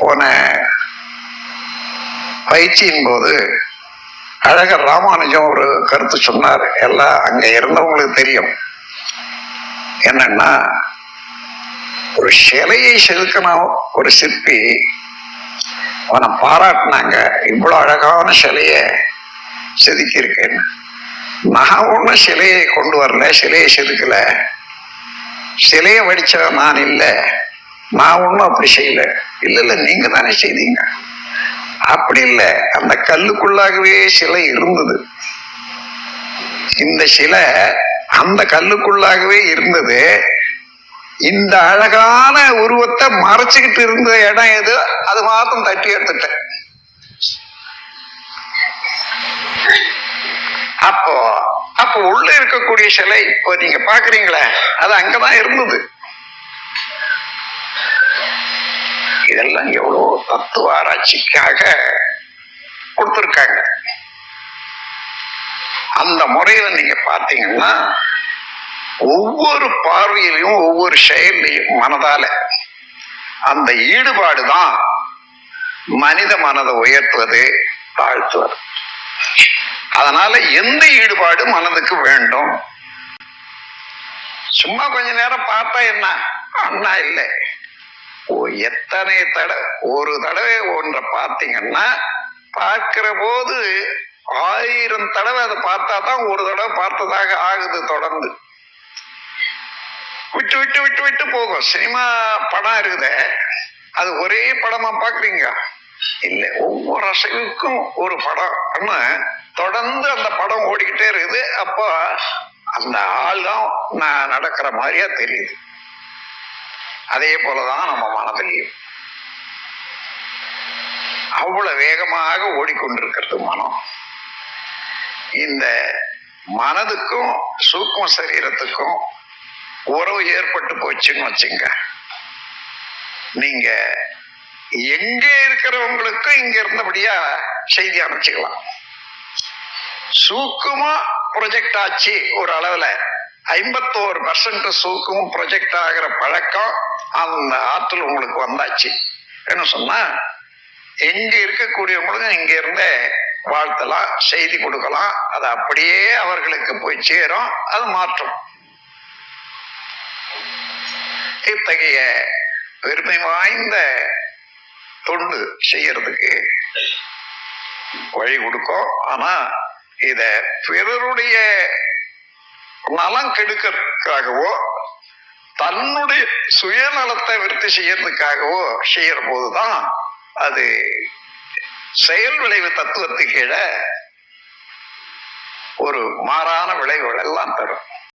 போன பயிற்சியின் போது அழகர் ராமானுஜம் ஒரு கருத்து சொன்னார். எல்லாம் அங்கே இருந்தவங்களுக்கு தெரியும். என்னன்னா ஒரு சிலையை செதுக்கின ஒரு சிற்பி அவனை பாராட்டினாங்க. இவ்வளோ அழகான சிலையை செதுக்கியிருக்கேன்னு நான் ஒன்றும் சிலையை கொண்டு வரல சிலையை செதுக்கல. சிலையை வடித்த நான் இல்லை. நான் ஒன்றும் அப்படி செய்யல. இல்லை இல்லை நீங்க தானே செய்தீங்க. அப்படி இல்லை. அந்த கல்லுக்குள்ளாகவே சிலை இருந்தது. இந்த சிலை அந்த கல்லுக்குள்ளாகவே இருந்தது. இந்த அழகான உருவத்தை மறைச்சுக்கிட்டு இருந்த இடம் எது? அது மாத்திரம் தட்டி எடுத்துட்டேன். அப்போ அப்போ உள்ள இருக்கக்கூடிய சிலை இப்போ நீங்க பாக்குறீங்களே அது அங்கதான் இருந்தது. இதெல்லாம் எவ்வளோ தத்துவ ஆராய்ச்சிக்காக கொடுத்துருக்காங்க. அந்த முறையில நீங்க பார்த்தீங்கன்னா ஒவ்வொரு பார்வையிலையும் ஒவ்வொரு செயலையும் மனதால அந்த ஈடுபாடு தான் மனித மனதை உயர்த்துவது தாழ்த்துவது. அதனால எந்த ஈடுபாடு மனதுக்கு வேண்டும்? சும்மா கொஞ்ச நேரம் பார்த்தா என்ன? அண்ணா இல்லை. எத்தனை தடவை ஒரு தடவை ஒன்றை பார்த்தீங்கன்னா பார்க்கிற போது ஆயிரம் தடவை அதை பார்த்தா தான் ஒரு தடவை பார்த்ததாக ஆகுது தொடர்ந்து. விட்டு விட்டு விட்டு விட்டு போகும். சினிமா படம் இருக்குதே அது ஒரே படமா பாக்குறீங்க இல்ல ஒவ்வொரு அசைவுக்கும் ஒரு படம். தொடர்ந்து அந்த படம் ஓடிக்கிட்டே இருக்குது. அப்போ அந்த ஆள் தான் நான் நடக்கிற மாதிரியா தெரியுது. அதே போலதான் நம்ம மனதிலையும். அவ்வளவு வேகமாக ஓடிக்கொண்டிருக்கிறது மனம். இந்த மனதுக்கும் சூக்ம சரீரத்துக்கும் உறவு ஏற்பட்டு போச்சுன்னு வச்சுங்க. நீங்க எங்க இருக்கிறவங்களுக்கும் இங்க இருந்தபடியா செய்தி அமைச்சுக்கலாம். சூக்குமா ப்ரொஜெக்ட் ஆச்சு ஒரு அளவுல. ஐம்பத்தோரு பர்சன்ட் சூக்கும் ப்ரொஜெக்ட் ஆகிற பழக்கம் அந்த ஆற்றல் உங்களுக்கு வந்தாச்சு. என்ன சொன்னா எங்க இருக்கக்கூடியவங்களுக்கும் இங்க இருந்தே வாழ்த்தலாம் செய்தி கொடுக்கலாம். அது அப்படியே அவர்களுக்கு போய் சேரும் அது மாற்றும். இத்தகைய பெருமை வாய்ந்த தொண்டு செய்யறதுக்கு வழி கொடுக்கும். ஆனா இத பிறருடைய நலம் கெடுக்கிறதுக்காகவோ தன்னுடைய சுயநலத்தை விருத்தி செய்யறதுக்காகவோ செய்யற போதுதான் அது செயல் விளைவு தத்துவத்துக்கு கீழே ஒரு மாறான விளைவுகள் எல்லாம் தரும்.